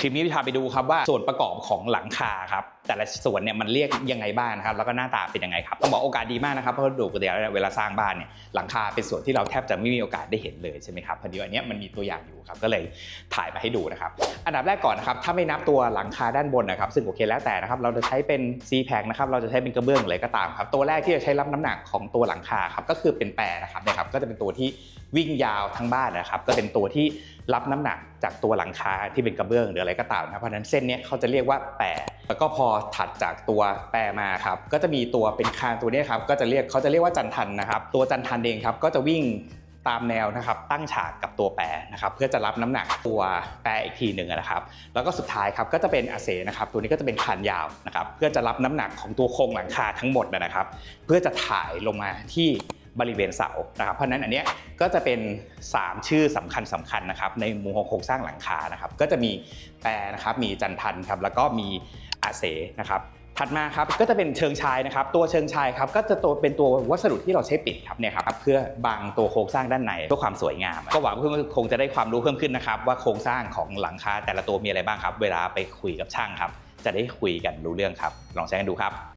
คลิปนี้พาไปดูครับว่าส่วนประกอบของหลังคาครับแต่ละส่วนเนี่ยมันเรียกยังไงบ้างนะครับแล้วก็หน้าตาเป็นยังไงครับต้องบอกโอกาสดีมากนะครับเพราะดูปกติแล้วเวลาสร้างบ้านเนี่ยหลังคาเป็นส่วนที่เราแทบจะไม่มีโอกาสได้เห็นเลยใช่ไหมครับพอดีวันนี้มันมีตัวอย่างอยู่ครับก็เลยถ่ายมาให้ดูนะครับอันดับแรกก่อนนะครับถ้าไม่นับตัวหลังคาด้านบนนะครับซึ่งโอเคแล้วแต่นะครับเราจะใช้เป็น C แพงนะครับเราจะใช้เป็นกระเบื้องเลยก็ตามครับตัวแรกที่จะใช้รับน้ำหนักของตัวหลังคาครับก็คือเป็นแปรนะครับนะครับก็จะเป็นตัวที่วิ่งยาวทั้งบ้านนะครับก็เป็นตัวที่รับน้ำหนักจากตัวหลังคาที่เป็นกระเบื้องหรืออะไรก็ตามนะเพราะฉะนั้นเส้นนี้เขาจะเรียกว่าแปรแล้วก็พอถัดจากตัวแปรมาครับก็จะมีตัวเป็นคานตัวนี้ครับก็จะเรียกเขาจะเรียกว่าจันทันนะครับตัวจันทันเองครับก็จะวิ่งตามแนวนะครับตั้งฉากกับตัวแปรนะครับเพื่อจะรับน้ำหนักตัวแปรอีกทีหนึ่งนะครับแล้วก็สุดท้ายครับก็จะเป็นอาเซนะครับตัวนี้ก็จะเป็นคานยาวนะครับเพื่อจะรับน้ำหนักของตัวโครงหลังคาทั้งหมดนะครับ เพื่อจะถ่ายลงมาที่บริเวณเสานะครับ เพราะนั้นอันเนี้ยก็จะเป็น 3 ชื่อสำคัญสำคัญนะครับในมุมของโครงสร้างหลังคานะครับก็จะมีแปรนะครับมีจันทันครับแล้วก็มี อาเซนะครับถัดมาครับก็จะเป็นเชิงชายนะครับ ตัวเชิงชายครับก็จะตัวเป็นตัววัสดุที่เราใช้ปิดครับเนี่ยครับเพื่อบังตัวโครงสร้างด้านในเพื่อความสวยงาม ก็หวังว่าเพื่อนคงจะได้ความรู้เพิ่มขึ้นนะครับ ว่าโครงสร้างของหลังคาแต่ละตัวมีอะไรบ้างครับ เวลาไปคุยกับช่างครับ จะได้คุยกันรู้เรื่องครับ ลองใช้กันดูครับ